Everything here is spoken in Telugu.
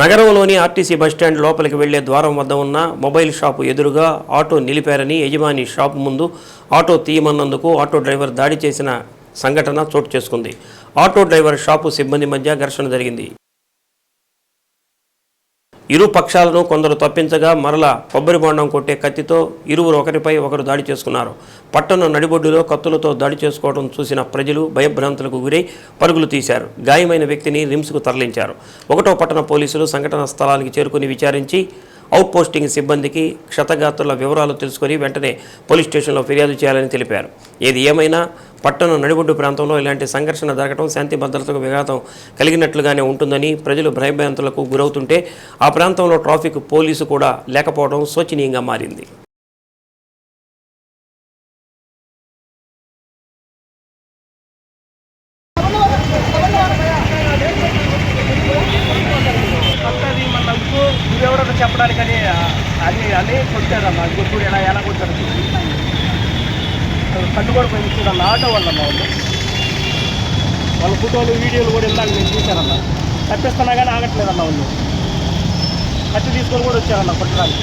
నగరంలోని ఆర్టీసీ బస్టాండ్ లోపలికి వెళ్ళే ద్వారం వద్ద ఉన్న మొబైల్ షాపు ఎదురుగా ఆటో నిలిపారని యజమాని షాపు ముందు ఆటో తీయమన్నందుకు ఆటో డ్రైవర్ దాడి చేసిన సంఘటన చోటు చేసుకుంది. ఆటో డ్రైవర్ షాపు సిబ్బంది మధ్య ఘర్షణ జరిగింది. ఇరు పక్షాలను కొందరు తప్పించగా మరల కొబ్బరి బొండం కొట్టే కత్తితో ఇరువురు ఒకరిపై ఒకరు దాడి చేసుకున్నారు. పట్టణ నడిబొడ్డులో కత్తులతో దాడి చేసుకోవడం చూసిన ప్రజలు భయభ్రాంతులకు గురై పరుగులు తీశారు. గాయమైన వ్యక్తిని రిమ్స్కు తరలించారు. ఒకటో పట్టణ పోలీసులు సంఘటన స్థలానికి చేరుకుని విచారించి అవుట్ పోస్టింగ్ సిబ్బందికి క్షతగాత్రుల వివరాలు తెలుసుకొని వెంటనే పోలీస్ స్టేషన్లో ఫిర్యాదు చేయాలని తెలిపారు. ఏది ఏమైనా పట్టణం నడిబొడ్డు ప్రాంతంలో ఇలాంటి సంఘర్షణ జరగడం శాంతి భద్రతకు విఘాతం కలిగినట్లుగానే ఉంటుందని ప్రజలు భయభ్రాంతులకు గురవుతుంటే ఆ ప్రాంతంలో ట్రాఫిక్ పోలీసు కూడా లేకపోవడం శోచనీయంగా మారింది. మనందుకు చెప్పడానికి అని అది అని కొట్టాడన్న గుర్తుడు ఎలా ఎలా కొట్టాడు కళ్ళు కూడా పోయి చూడన్న ఆటో వాళ్ళమ్మ వాళ్ళు. వాళ్ళ ఫోటోలు వీడియోలు కూడా వెళ్ళాలి నేను చూశానన్న తప్పిస్తున్నా కానీ ఆగట్లేదన్న వాళ్ళు. కట్టి తీసుకొని కూడా వచ్చారన్న కొట్టడానికి.